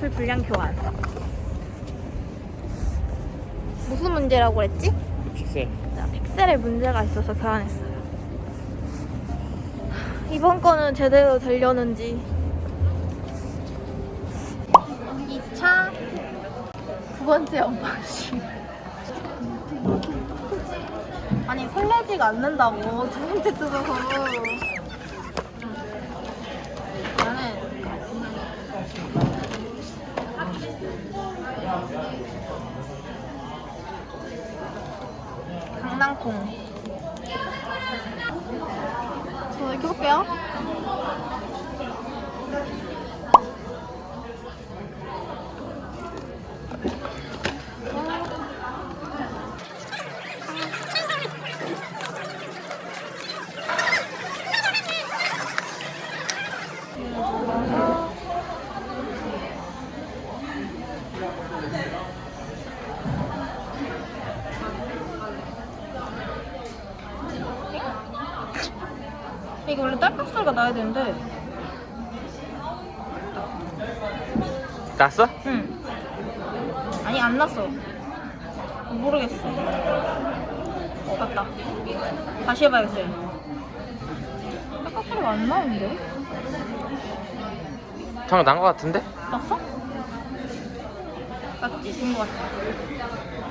어플 불량 교환. 무슨 문제라고 그랬지? 픽셀. 자, 픽셀에 문제가 있어서 교환했어요. 이번 거는 제대로 되려는지. 2차 두 번째 언박싱. 아니 설레지가 않는다고 두 번째 뜯어서. 강낭콩. 저 이렇게 볼게요. 이게 원래 딸깍소리가 나야 되는데. 났어? 응. 아니 안 났어. 모르겠어. 맞다. 다시 해봐야겠어요. 딸깍소리가 안 나오는데? 방금 난거 같은데? 났어? 맞지? 된거 같지?